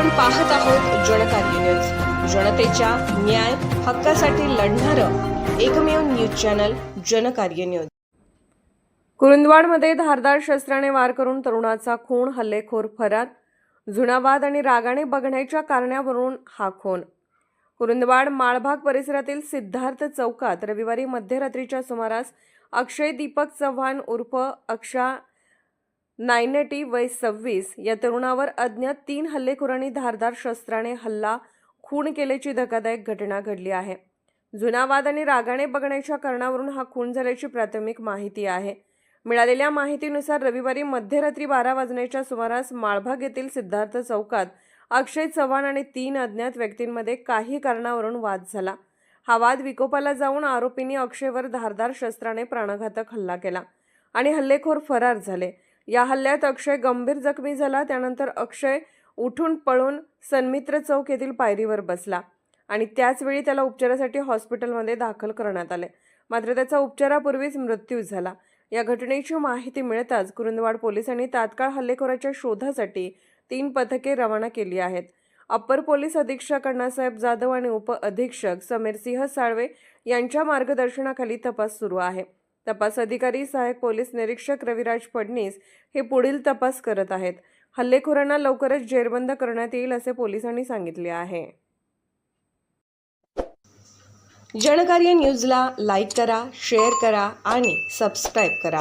आपण पाहत आहोत जनकार्य न्यूज जनतेच्या न्याय हक्कासाठी लढणारं एकमेव न्यूज चॅनल जनकार्य न्यूज कुरुंदवाडमध्ये धारदार शस्त्राने वार करून तरुणाचा खून हल्लेखोर फरार जुनावाद आणि रागाने बघण्याच्या कारणावरून हा खून. कुरुंदवाड माळभाग परिसरातील सिद्धार्थ चौकात रविवारी मध्यरात्रीच्या सुमारास अक्षय दीपक चव्हाण उर्फ अक्षा नायनटी वय सव्वीस या तरुणावर अज्ञात तीन हल्लेखोरांनी धारदार शस्त्राने हल्ला खून केल्याची धक्कादायक घटना घडली आहे. जुना वाद आणि रागाने बघण्याच्या कारणावरून हा खून झाल्याची प्राथमिक माहिती आहे. मिळालेल्या माहितीनुसार रविवारी मध्यरात्री बारा वाजण्याच्या सुमारास माळभाग येथील सिद्धार्थ चौकात अक्षय चव्हाण आणि तीन अज्ञात व्यक्तींमध्ये काही कारणावरून वाद झाला. हा वाद विकोपाला जाऊन आरोपींनी अक्षयवर धारदार शस्त्राने प्राणघातक हल्ला केला आणि हल्लेखोर फरार झाले. या हल्ल्यात अक्षय गंभीर जखमी झाला. त्यानंतर अक्षय उठून पळून सन्मित्र चौक येथील पायरीवर बसला आणि त्याचवेळी त्याला उपचारासाठी हॉस्पिटलमध्ये दाखल करण्यात आले. मात्र त्याचा उपचारापूर्वीच मृत्यू झाला. या घटनेची माहिती मिळताच कुरुंदवाड पोलिसांनी तात्काळ हल्लेखोराच्या शोधासाठी तीन पथके रवाना केली आहेत. अप्पर पोलीस अधीक्षक अण्णासाहेब जाधव आणि उप अधीक्षक समीरसिंह साळवे यांच्या मार्गदर्शनाखाली तपास सुरू आहे. तपास अधिकारी सहाय्यक पोलीस निरीक्षक रविराज फडणीस हे पुढील तपास करत आहेत. हल्लेखोरांना लवकरच जेरबंद करण्यात येईल असे पोलिसांनी सांगितले आहे. जनकार्य न्यूजला लाईक करा शेअर करा आणि सबस्क्राईब करा.